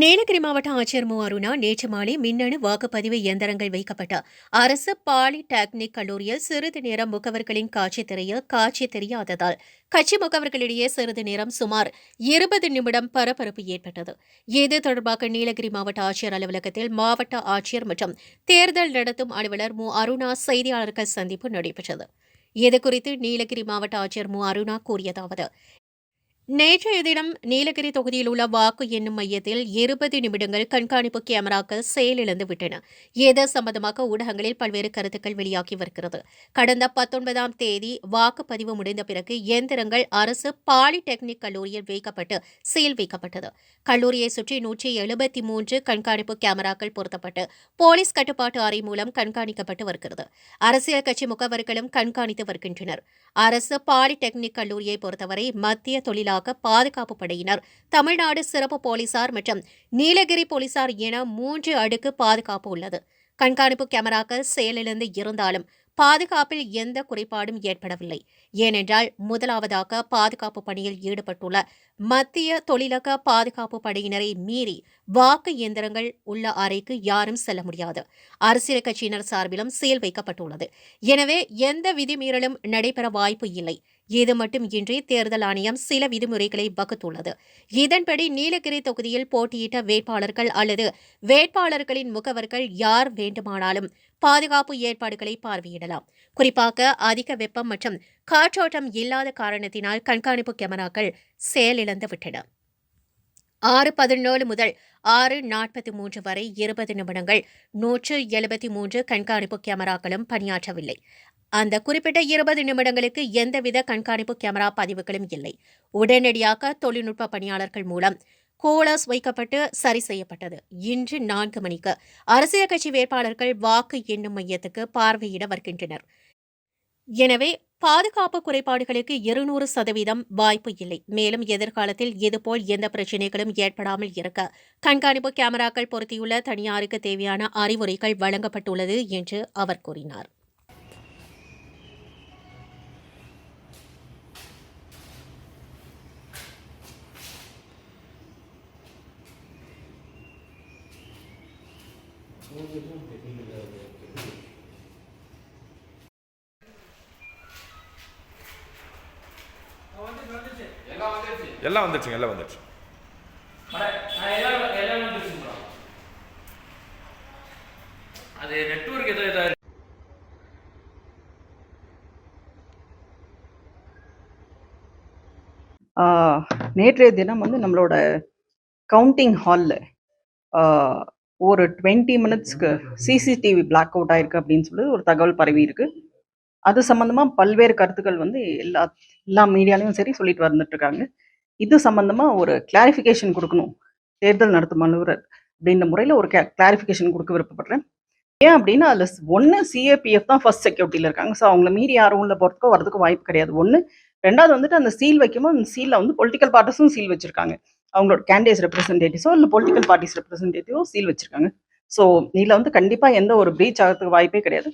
நீலகிரி மாவட்ட ஆட்சியர் மு. அருணா நேற்று மாலை மின்னணு வாக்குப்பதிவு இயந்திரங்கள் வைக்கப்பட்ட அரசு பாலிடெக்னிக் கல்லூரியில் சிறிது நேரம் முகவர்களின் காட்சி தெரிய காட்சி தெரியாததால் கட்சி முகவர்களிடையே சிறிது நேரம் சுமார் இருபது நிமிடம் பரபரப்பு ஏற்பட்டது. இது தொடர்பாக நீலகிரி மாவட்ட ஆட்சியர் அலுவலகத்தில் மாவட்ட ஆட்சியர் மற்றும் தேர்தல் நடத்தும் அலுவலர் மு. அருணா செய்தியாளர்கள் சந்திப்பு நடைபெற்றது. இதுகுறித்து நீலகிரி மாவட்ட ஆட்சியர் மு. அருணா கூறியதாவது நேற்றைய தினம் நீலகிரி தொகுதியில் உள்ள வாக்கு எண்ணும் மையத்தில் இருபது நிமிடங்கள் கண்காணிப்பு கேமராக்கள் செயலிழந்து விட்டன. இது சம்பந்தமாக ஊடகங்களில் பல்வேறு கருத்துக்கள் வெளியாகி வருகிறது. கடந்த பத்தொன்பதாம் தேதி வாக்குப்பதிவு முடிந்த பிறகு இயந்திரங்கள் அரசு பாலிடெக்னிக் கல்லூரியில் வைக்கப்பட்டு சீல் வைக்கப்பட்டது. கல்லூரியை சுற்றி நூற்றி எழுபத்தி மூன்று கண்காணிப்பு கேமராக்கள் பொருத்தப்பட்டு போலீஸ் கட்டுப்பாட்டு அறை மூலம் கண்காணிக்கப்பட்டு வருகிறது. அரசியல் கட்சி முகவர்களும் கண்காணித்து வருகின்றனர். அரசு பாலிடெக்னிக் கல்லூரியை பொறுத்தவரை மத்திய தொழிலாளர் பாதுகாப்பு படையினர் தமிழ்நாடு சிறப்பு போலீசார் மற்றும் நீலகிரி போலீசார் என மூன்று அடுக்கு பாதுகாப்பு உள்ளது. கண்காணிப்பு கேமராக்கள் செயலிழந்து இருந்தாலும் பாதுகாப்பில் எந்த குறைபாடும் ஏற்படவில்லை. ஏனென்றால் முதலாவதாக பாதுகாப்பு பணியில் ஈடுபட்டுள்ள மத்திய தொழிலக பாதுகாப்பு படையினரை மீறி வாக்கு இயந்திரங்கள் உள்ள அறைக்கு யாரும் செல்ல முடியாது. அரசியல் கட்சியினர் சார்பிலும் சீல் வைக்கப்பட்டுள்ளது. எனவே எந்த விதிமீறலும் நடைபெற வாய்ப்பு இல்லை. இது மட்டுமின்றி தேர்தல் ஆணையம் சில விதிமுறைகளை வகுத்துள்ளது. இதன்படி நீலகிரி தொகுதியில் போட்டியிட்ட வேட்பாளர்கள் அல்லது வேட்பாளர்களின் முகவர்கள் யார் வேண்டுமானாலும் பாதுகாப்பு ஏற்பாடுகளை பார்வையிடலாம். குறிப்பாக அதிக வெப்பம் மற்றும் காற்றோட்டம் இல்லாத காரணத்தினால் கண்காணிப்பு கேமராக்கள் செயலிழந்து விட்டன ஆறு பதினேழு முதல் ஆறு நாற்பத்தி மூன்று வரை இருபது நிமிடங்கள் நூற்று எழுபத்தி மூன்று கண்காணிப்பு கேமராக்களும் பணியாற்றவில்லை. அந்த குறிப்பிட்ட இருபது நிமிடங்களுக்கு எந்தவித கண்காணிப்பு கேமரா பதிவுகளும் இல்லை. உடனடியாக தொழில்நுட்ப பணியாளர்கள் மூலம் கோலர்ஸ் வைக்கப்பட்டு சரி செய்யப்பட்டது. இன்று நான்கு மணிக்கு அரசியல் கட்சி வேட்பாளர்கள் வாக்கு எண்ணும் மையத்துக்கு பார்வையிட வருகின்றனர். எனவே பாதுகாப்பு குறைபாடுகளுக்கு இருநூறு சதவீதம் வாய்ப்பு இல்லை. மேலும் எதிர்காலத்தில் இதுபோல் எந்த பிரச்சினைகளும் ஏற்படாமல் இருக்க கண்காணிப்பு கேமராக்கள் பொருத்தியுள்ள தனியாருக்கு தேவையான அறிவுரைகள் வழங்கப்பட்டுள்ளது என்று அவர் கூறினார். எல்லாம் வந்துருச்சுங்க எல்லாம் வந்துருச்சு அது நெட்வொர்க் ஏதோ இதாக நேற்றைய தினம் வந்து நம்மளோட கவுண்டிங் ஹாலில் ஒரு டுவெண்ட்டி மினிட்ஸ்க்கு சிசிடிவி பிளாக் அவுட் ஆயிருக்கு அப்படின்னு சொல்லி ஒரு தகவல் பரவி இருக்கு. அது சம்மந்தமாக பல்வேறு கருத்துக்கள் வந்து எல்லா எல்லா மீடியாலையும் சரி சொல்லிட்டு வந்துட்டு இருக்காங்க. இது சம்பந்தமா ஒரு கிளாரிஃபிகேஷன் கொடுக்கணும். தேர்தல் நடத்தும் அலுவலர் அப்படின்ற முறையில் ஒரு கிளாரிஃபிகேஷன் கொடுக்க விருப்பப்படுறேன். ஏன் அப்படின்னா அதில் ஒன்று சிஏபிஎஃப் தான் ஃபர்ஸ்ட் செக்யூரிட்டியில் இருக்காங்க. ஸோ அவங்கள மீறி யாரும் உள்ள போகிறதுக்கோ வரதுக்கு வாய்ப்பு கிடையாது. ஒன்று ரெண்டாவது வந்துட்டு அந்த சீல் வைக்கும்போது அந்த சீலில் வந்து பொலிட்டிக்கல் பார்ட்டிஸும் சீல் வச்சுருக்காங்க. அவங்களோட கேண்டிடேட்ஸ் ரெப்ரஸன்டேட்டிவ்ஸோ இல்லை பொலிட்டிக்கல் பார்ட்டிஸ் ரெப்ரஸன்டேட்டிவோ சீல் வச்சிருக்காங்க. ஸோ இதில் வந்து கண்டிப்பாக எந்த ஒரு ப்ரீச் ஆகிறதுக்கு வாய்ப்பே கிடையாது.